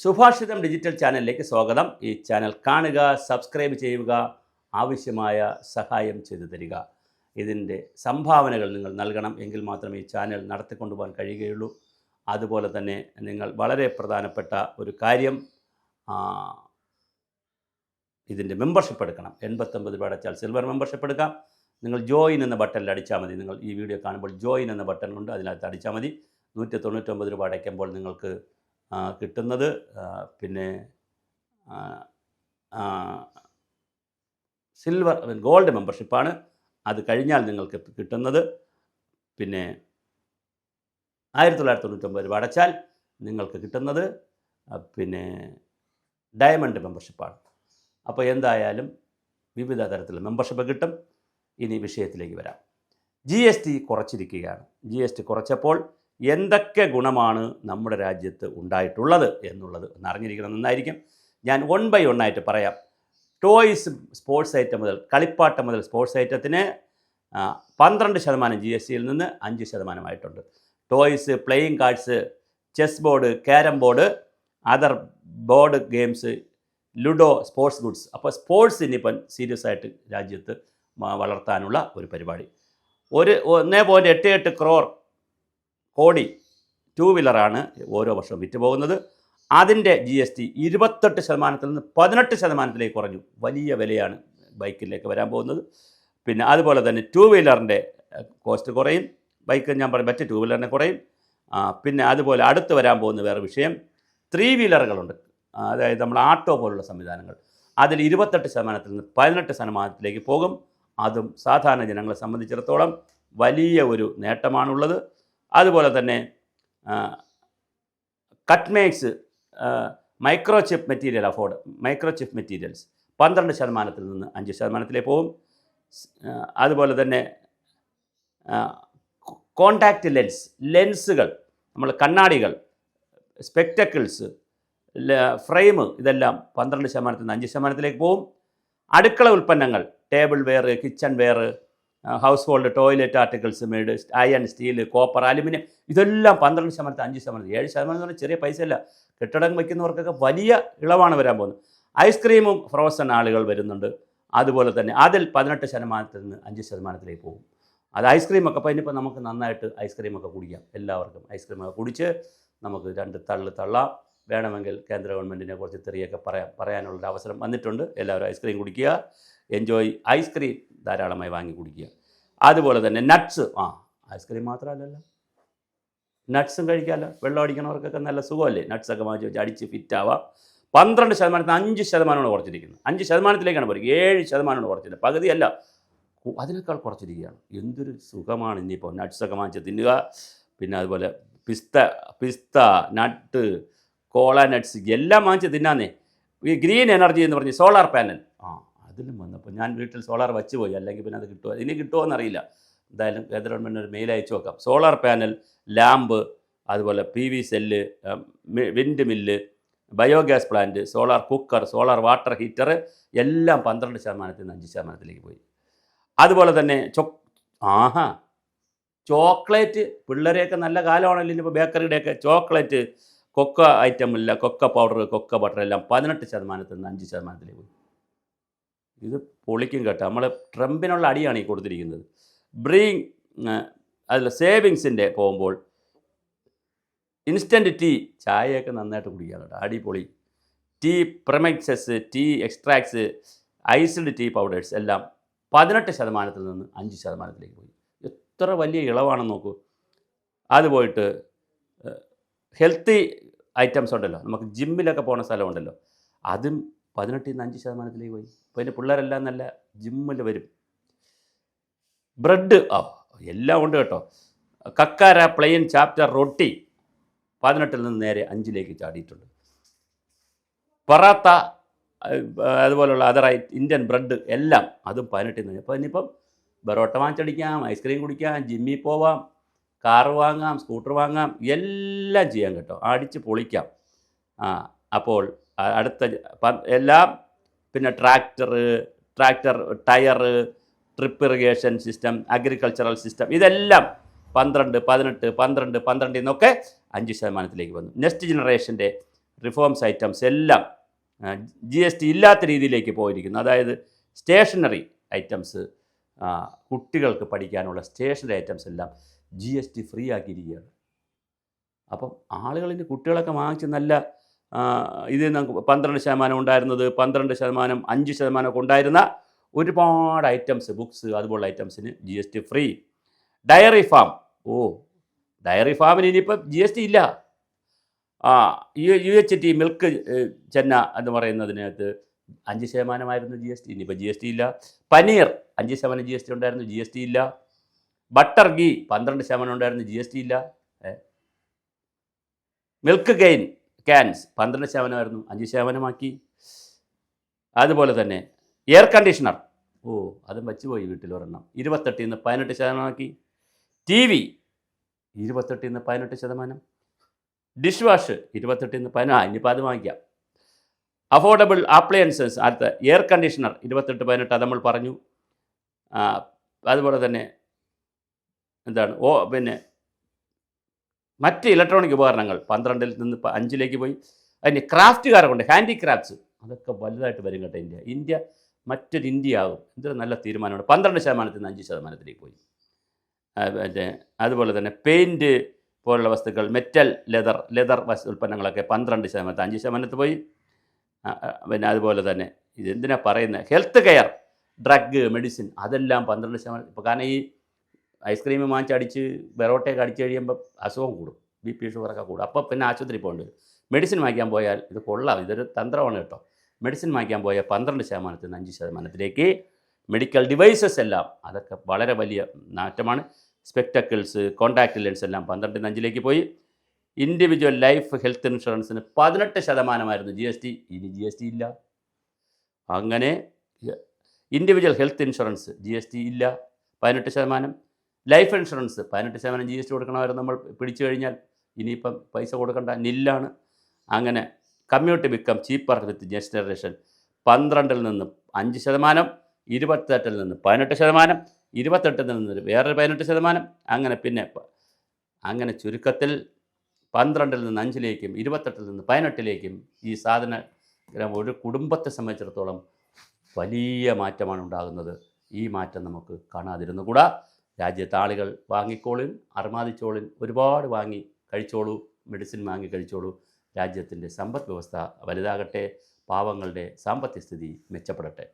സുഭാഷിതം digital ചാനലിലേക്ക് സ്വാഗതം. ഈ ചാനൽ കാണുക സബ്സ്ക്രൈബ് ചെയ്യുക ആവശ്യമായ സഹായം ചെയ്തു തരിക. ഇതിന്റെ സംഭാവനകൾ നിങ്ങൾ നൽകണം എങ്കിൽ മാത്രമേ ഈ ചാനൽ നടത്തിക്കൊണ്ടുപോകാൻ കഴിയുകയുള്ളൂ. അതുപോലെ തന്നെ നിങ്ങൾ വളരെ പ്രധാനപ്പെട്ട ഒരു കാര്യം ഇതിന്റെ മെമ്പർഷിപ്പ് എടുക്കണം. എൺപത്തൊമ്പത് രൂപ അടച്ചാൽ സിൽവർ മെമ്പർഷിപ്പ് എടുക്കാം. നിങ്ങൾ ജോയിൻ എന്ന ബട്ടണിൽ അടിച്ചാൽ മതി. നിങ്ങൾ ഈ വീഡിയോ കാണുമ്പോൾ ജോയിൻ എന്ന ബട്ടൺ ഉണ്ട്. അതിനകത്ത് അടിച്ചാൽ മതി. നൂറ്റി തൊണ്ണൂറ്റൊമ്പത് രൂപ അടയ്ക്കുമ്പോൾ നിങ്ങൾക്ക് കിട്ടുന്നത് പിന്നെ സിൽവർ ഗോൾഡ് മെമ്പർഷിപ്പാണ് അത് കഴിഞ്ഞാൽ നിങ്ങൾക്ക് കിട്ടുന്നത്. പിന്നെ ആയിരത്തി തൊള്ളായിരത്തി തൊണ്ണൂറ്റൊമ്പത് രൂപ അടച്ചാൽ നിങ്ങൾക്ക് കിട്ടുന്നത് പിന്നെ ഡയമണ്ട് മെമ്പർഷിപ്പാണ് അപ്പോൾ എന്തായാലും വിവിധ തരത്തിലുള്ള മെമ്പർഷിപ്പ് കിട്ടും. ഇനി വിഷയത്തിലേക്ക് വരാം. ജി എസ് ടി കുറച്ചിരിക്കുകയാണ്. ജി എസ് ടി കുറച്ചപ്പോൾ എന്തൊക്കെ ഗുണമാണ് നമ്മുടെ രാജ്യത്ത് ഉണ്ടായിട്ടുള്ളത് എന്നുള്ളത് ഒന്ന് അറിഞ്ഞിരിക്കണം നന്നായിരിക്കും. ഞാൻ വൺ ബൈ ആയിട്ട് പറയാം. ടോയ്സ് സ്പോർട്സ് ഐറ്റം മുതൽ കളിപ്പാട്ടം മുതൽ സ്പോർട്സ് ഐറ്റത്തിന് പന്ത്രണ്ട് ശതമാനം ജി എസ് ടിയിൽ നിന്ന് അഞ്ച് ശതമാനമായിട്ടുണ്ട്. Toys playing cards chess board carrom board other board games ludo sports goods അപ്പോൾ സ്പോർട്സ് ഇനിയിപ്പം സീരിയസ് ആയിട്ട് രാജ്യത്ത് വളർത്താനുള്ള ഒരു പരിപാടി. ഒരു ഒന്നേ പോയിന്റ് എട്ട് എട്ട് ക്രോർ കോടി ടു വീലറാണ് ഓരോ വർഷവും വിറ്റ് പോകുന്നത് അതിന്റെ ജി എസ് ടി ഇരുപത്തെട്ട് ശതമാനത്തിൽ നിന്ന് പതിനെട്ട് ശതമാനത്തിലേക്ക് കുറഞ്ഞു. വലിയ വിലയാണ് ബൈക്കിലേക്ക് വരാൻ പോകുന്നത്. പിന്നെ അതുപോലെ തന്നെ ടു വീലറിന്റെ കോസ്റ്റ് കുറയും. ബൈക്ക് ഞാൻ പറയും മറ്റ് ടു വീലറിനെ കുറയും. പിന്നെ അതുപോലെ അടുത്ത് വരാൻ പോകുന്ന വേറെ വിഷയം ത്രീ വീലറുകളുണ്ട് അതായത് നമ്മൾ ആട്ടോ പോലുള്ള സംവിധാനങ്ങൾ. അതിൽ ഇരുപത്തെട്ട് ശതമാനത്തിൽ നിന്ന് പതിനെട്ട് ശതമാനത്തിലേക്ക് പോകും. അതും സാധാരണ ജനങ്ങളെ സംബന്ധിച്ചിടത്തോളം വലിയ ഒരു നേട്ടമാണുള്ളത്. അതുപോലെ തന്നെ കട്ട്മേക്സ് micro chip material afford micro chip materials പന്ത്രണ്ട് ശതമാനത്തിൽ നിന്ന് അഞ്ച് ശതമാനത്തിലേക്ക് പോകും അതുപോലെ തന്നെ കോണ്ടാക്റ്റ് ലെൻസ് ലെൻസുകൾ നമ്മൾ കണ്ണാടികൾ സ്പെക്ടക്കിൾസ് ഫ്രെയിം ഇതെല്ലാം പന്ത്രണ്ട് ശതമാനത്തിൽ നിന്ന് അഞ്ച് ശതമാനത്തിലേക്ക് പോകും അടുക്കള ഉൽപ്പന്നങ്ങൾ tableware kitchenware household toilet articles made iron steel copper aluminium ഇതെല്ലാം പന്ത്രണ്ട് ശതമാനത്തിൽ അഞ്ച് ശതമാനം ഏഴ് ശതമാനം എന്ന് പറഞ്ഞാൽ ചെറിയ പൈസയല്ല. കെട്ടിടം വയ്ക്കുന്നവർക്കൊക്കെ വലിയ ഇളവാണ് വരാൻ പോകുന്നത്. ഐസ്ക്രീമും ഫ്രോസൺ ആളുകൾ വരുന്നുണ്ട്. അതുപോലെ തന്നെ അതിൽ പതിനെട്ട് ശതമാനത്തിൽ നിന്ന് അഞ്ച് ശതമാനത്തിലേക്ക് പോകും. അത് ഐസ്ക്രീമൊക്കെ അപ്പോൾ ഇനിയിപ്പോൾ നമുക്ക് നന്നായിട്ട് ഐസ്ക്രീമൊക്കെ കുടിക്കാം. എല്ലാവർക്കും ഐസ്ക്രീമൊക്കെ കുടിച്ച് നമുക്ക് രണ്ട് തള്ളു തള്ളാം. വേണമെങ്കിൽ കേന്ദ്ര ഗവൺമെന്റിനെ കുറച്ച് തെറിയൊക്കെ പറയാം. പറയാനുള്ളൊരു അവസരം വന്നിട്ടുണ്ട്. എല്ലാവരും ഐസ്ക്രീം കുടിക്കുക. എൻജോയ് ഐസ്ക്രീം ധാരാളമായി വാങ്ങി കുടിക്കുക. അതുപോലെ തന്നെ നട്ട്സ് ആ ഐസ്ക്രീം മാത്രമല്ലല്ലോ. നട്ട്സും കഴിക്കാമല്ലോ. വെള്ളം അടിക്കണവർക്കൊക്കെ നല്ല സുഖമല്ലേ? നട്ട്സൊക്കെ വാങ്ങിച്ച് വെച്ച് അടിച്ച് ഫിറ്റാവാം പന്ത്രണ്ട് ശതമാനത്തിന് അഞ്ച് ശതമാനമാണ് കുറച്ചിരിക്കുന്നത്. അഞ്ച് ശതമാനത്തിലേക്കാണ് പറയുക ഏഴ് ശതമാനമാണ് കുറച്ചില്ല പകുതിയല്ല. അതിനേക്കാൾ കുറച്ചിരിക്കുകയാണ്. എന്തൊരു സുഖമാണ് ഇനിയിപ്പോൾ നട്ട്സൊക്കെ വാങ്ങിച്ച് തിന്നുക. പിന്നെ അതുപോലെ പിസ്ത പിസ്ത നട്ട് കോള നട്ട്സ് എല്ലാം വാങ്ങിച്ച് തിന്നാന്നേ. ഈ ഗ്രീൻ എനർജി എന്ന് പറഞ്ഞ് സോളാർ പാനൽ. അതിലും വന്നപ്പോൾ ഞാൻ വീട്ടിൽ സോളാർ വച്ച് പോയി. അല്ലെങ്കിൽ പിന്നെ അത് കിട്ടുമോ ഇനി കിട്ടുമോ എന്നറിയില്ല. എന്തായാലും കേന്ദ്ര ഗവൺമെന്റ് ഒരു മെയിൽ അയച്ചു നോക്കാം. സോളാർ പാനൽ ലാമ്പ് അതുപോലെ P V cell windmill biogas plant solar cooker solar water heater എല്ലാം പന്ത്രണ്ട് ശതമാനത്തിൽ നിന്ന് അഞ്ച് ശതമാനത്തിലേക്ക് പോയി. അതുപോലെ തന്നെ ചൊ ആഹാ. ചോക്ലേറ്റ് പിള്ളേരെയൊക്കെ നല്ല കാലമാണല്ലോ ഇനിയിപ്പോൾ ബേക്കറിയുടെയൊക്കെ. ചോക്ലേറ്റ് കൊക്ക ഐറ്റം ഇല്ല. കൊക്ക പൗഡർ കൊക്ക ബട്ടർ എല്ലാം പതിനെട്ട് ശതമാനത്തിൽ നിന്ന് അഞ്ച് ശതമാനത്തിലേക്ക് പോയി. ഇത് പൊളിക്കും കേട്ടോ. നമ്മൾ ട്രംപിനുള്ള അടിയാണ് ഈ കൊടുത്തിരിക്കുന്നത്. ബ്രീങ് അതിൽ സേവിങ്സിന്റെ പോകുമ്പോൾ ഇൻസ്റ്റന്റ് ടീ ചായയൊക്കെ നന്നായിട്ട് കുടിക്കുക കേട്ടോ. അടിപൊളി. Tea premixes tea extracts iced tea powders എല്ലാം പതിനെട്ട് ശതമാനത്തിൽ നിന്ന് അഞ്ച് ശതമാനത്തിലേക്ക് പോയി. എത്ര വലിയ ഇളവാണെന്ന് നോക്കൂ. അത് പോയിട്ട് ഹെൽത്തി ഐറ്റംസ് ഉണ്ടല്ലോ. നമുക്ക് ജിമ്മിലൊക്കെ പോകുന്ന സ്ഥലമുണ്ടല്ലോ അതും പതിനെട്ടിൽ നിന്ന് അഞ്ച് ശതമാനത്തിലേക്ക് പോയി. അപ്പോൾ അതിന്റെ പിള്ളേരെല്ലാം നല്ല ജിമ്മിൽ വരും. ബ്രെഡ് ആ എല്ലാം ഉണ്ട് കേട്ടോ. കക്കാര പ്ലെയിൻ ചാപ്റ്റർ റൊട്ടി പതിനെട്ടിൽ നിന്ന് നേരെ അഞ്ചിലേക്ക് ചാടിയിട്ടുണ്ട്. പറാത്ത അതുപോലുള്ള അതർ ഇന്ത്യൻ ബ്രെഡ് എല്ലാം അതും പതിനെട്ടിൽ നിന്ന് അപ്പോൾ ഇനിയിപ്പം ബറോട്ട വാങ്ങിച്ചടിക്കാം ഐസ്ക്രീം കുടിക്കാം ജിമ്മിൽ പോവാം കാർ വാങ്ങാം സ്കൂട്ടർ വാങ്ങാം എല്ലാം ചെയ്യാം കേട്ടോ. അടിച്ച് പൊളിക്കാം. ആ അപ്പോൾ അടുത്ത എല്ലാം പിന്നെ tractor tractor tyre trip irrigation system agricultural system ഇതെല്ലാം പന്ത്രണ്ട് പതിനെട്ട് പന്ത്രണ്ട് പന്ത്രണ്ടിൽ എന്നൊക്കെ അഞ്ച് ശതമാനത്തിലേക്ക് വന്നു. നെക്സ്റ്റ് ജനറേഷന്റെ റിഫോംസ് ഐറ്റംസ് എല്ലാം ജി എസ് ടി ഇല്ലാത്ത രീതിയിലേക്ക് പോയിരിക്കുന്നു. അതായത് സ്റ്റേഷനറി ഐറ്റംസ് കുട്ടികൾക്ക് പഠിക്കാനുള്ള സ്റ്റേഷനറി ഐറ്റംസ് എല്ലാം ജി എസ് ടി ഫ്രീ ആക്കിയിരിക്കുകയാണ്. അപ്പം ആളുകളിന് കുട്ടികളൊക്കെ വാങ്ങിച്ച് നല്ല ഇതിൽ നിന്ന് പന്ത്രണ്ട് ശതമാനം ഉണ്ടായിരുന്നത് പന്ത്രണ്ട് ശതമാനം അഞ്ച് ശതമാനമൊക്കെ ഉണ്ടായിരുന്ന ഒരുപാട് ഐറ്റംസ് ബുക്സ് അതുപോലുള്ള ഐറ്റംസിന് G S T free dairy farm oh dairy ഫാമിന് ഇനിയിപ്പം ജി എസ് ടി ഇല്ല. ആ യു എച്ച് ടി മിൽക്ക് ചെന്ന എന്ന് പറയുന്നതിനകത്ത് അഞ്ച് ശതമാനമായിരുന്നു ജി എസ് ടി ഇനിയിപ്പോൾ ജി എസ് ടി ഇല്ല. പനീർ അഞ്ച് ശതമാനം ജി എസ് ടി ഉണ്ടായിരുന്നു ജി എസ് ടി ഇല്ല. ബട്ടർ ഗീ പന്ത്രണ്ട് ശതമാനം ഉണ്ടായിരുന്നു ജി എസ് ടി ഇല്ല. മിൽക്ക് ഗെയിൻ ക്യാൻസ് പന്ത്രണ്ട് ശതമാനമായിരുന്നു. അഞ്ച് ശതമാനമാക്കി. അതുപോലെ തന്നെ എയർ കണ്ടീഷണർ ഓ അതും വെച്ചുപോയി വീട്ടിൽ ഒരെണ്ണം. ഇരുപത്തെട്ടിൽ നിന്ന് പതിനെട്ട് ശതമാനമാക്കി. ടി വി ഇരുപത്തെട്ടിൽ നിന്ന് പതിനെട്ട് ശതമാനം. ഡിഷ് വാഷ് ഇരുപത്തെട്ടിൽ നിന്ന് പതിനാ ഇനിയിപ്പോൾ അത് വാങ്ങിക്കാം. അഫോർഡബിൾ അപ്ലയൻസസ് അടുത്ത എയർ കണ്ടീഷണർ ഇരുപത്തെട്ട് പതിനെട്ട് അത് നമ്മൾ പറഞ്ഞു അതുപോലെ തന്നെ എന്താണ്? ഓ പിന്നെ മറ്റ് ഇലക്ട്രോണിക് ഉപകരണങ്ങൾ പന്ത്രണ്ടിൽ നിന്ന് അഞ്ചിലേക്ക് പോയി. അതിന് ക്രാഫ്റ്റുകാരെ കൊണ്ട് ഹാൻഡിക്രാഫ്റ്റ്സ് അതൊക്കെ വലുതായിട്ട് വരും കേട്ടോ ഇന്ത്യ. ഇന്ത്യ മറ്റൊരു ഇന്ത്യ ആകും എന്തൊരു നല്ല തീരുമാനമാണ്. പന്ത്രണ്ട് ശതമാനത്തിൽ നിന്ന് അഞ്ച് ശതമാനത്തിലേക്ക് പോയി. അതുപോലെ തന്നെ പെയിന്റ് പോലുള്ള വസ്തുക്കൾ മെറ്റൽ ലെതർ ലെതർ വസ്തു ഉൽപ്പന്നങ്ങളൊക്കെ പന്ത്രണ്ട് ശതമാനത്തിൽ അഞ്ച് ശതമാനത്തിൽ പോയി. പിന്നെ അതുപോലെ തന്നെ ഇതെന്തിനാ പറയുന്നത് ഹെൽത്ത് കെയർ ഡ്രഗ് മെഡിസിൻ അതെല്ലാം പന്ത്രണ്ട് ശതമാനം ഇപ്പോൾ കാരണം ഈ ഐസ്ക്രീം വാങ്ങിച്ചടിച്ച് ബെറോട്ടയൊക്കെ അടിച്ച് കഴിയുമ്പോൾ അസുഖം കൂടും. ബി പി ഷുഗറൊക്കെ കൂടും. അപ്പോൾ പിന്നെ ആശുപത്രി പോകേണ്ടി വരും. മെഡിസിൻ വാങ്ങിക്കാൻ പോയാൽ ഇത് കൊള്ളാം. ഇതൊരു തന്ത്രമാണ് കേട്ടോ. മെഡിസിൻ വാങ്ങിക്കാൻ പോയാൽ പന്ത്രണ്ട് ശതമാനത്തിൽ നിന്ന് അഞ്ച് ശതമാനത്തിലേക്ക് മെഡിക്കൽ ഡിവൈസസ് എല്ലാം അതൊക്കെ വളരെ വലിയ മാറ്റമാണ് സ്പെക്ടക്കിൾസ് കോണ്ടാക്ട് ലെൻസ് എല്ലാം പന്ത്രണ്ടിൽ നിന്ന് അഞ്ചിലേക്ക് പോയി. ഇൻഡിവിജ്വൽ ലൈഫ് ഹെൽത്ത് ഇൻഷുറൻസിന് പതിനെട്ട് ശതമാനമായിരുന്നു ജി എസ് ടി. ഇനി ജി എസ് ടി ഇല്ല. അങ്ങനെ individual health insurance G S T ഇല്ല. പതിനെട്ട് ശതമാനം. ലൈഫ് ഇൻഷുറൻസ് പതിനെട്ട് ശതമാനം ജി എസ് ടി കൊടുക്കണമായിരുന്നു നമ്മൾ പിടിച്ചു കഴിഞ്ഞാൽ ഇനിയിപ്പം പൈസ കൊടുക്കേണ്ട നില്ലാണ്. അങ്ങനെ community become cheaper with generation പന്ത്രണ്ടിൽ നിന്ന് അഞ്ച് ശതമാനം ഇരുപത്തെട്ടിൽ നിന്ന് പതിനെട്ട് ശതമാനം ഇരുപത്തെട്ടിൽ നിന്ന് വേറൊരു പതിനെട്ട് ശതമാനം. അങ്ങനെ പിന്നെ അങ്ങനെ ചുരുക്കത്തിൽ പന്ത്രണ്ടിൽ നിന്ന് അഞ്ചിലേക്കും ഇരുപത്തെട്ടിൽ നിന്ന് പതിനെട്ടിലേക്കും ഈ സാധന ഒരു കുടുംബത്തെ സംബന്ധിച്ചിടത്തോളം വലിയ മാറ്റമാണ് ഉണ്ടാകുന്നത്. ഈ മാറ്റം നമുക്ക് കാണാതിരുന്നുകൂടാ. രാജ്യത്തെ ആളുകൾ വാങ്ങിക്കോളിൻ അർമാദിച്ചോളിൻ ഒരുപാട് വാങ്ങി കഴിച്ചോളൂ മെഡിസിൻ വാങ്ങി കഴിച്ചോളൂ. രാജ്യത്തിന്റെ സമ്പദ് വ്യവസ്ഥ വലുതാകട്ടെ പാവങ്ങളുടെ സാമ്പത്തിക സ്ഥിതി മെച്ചപ്പെടട്ടെ.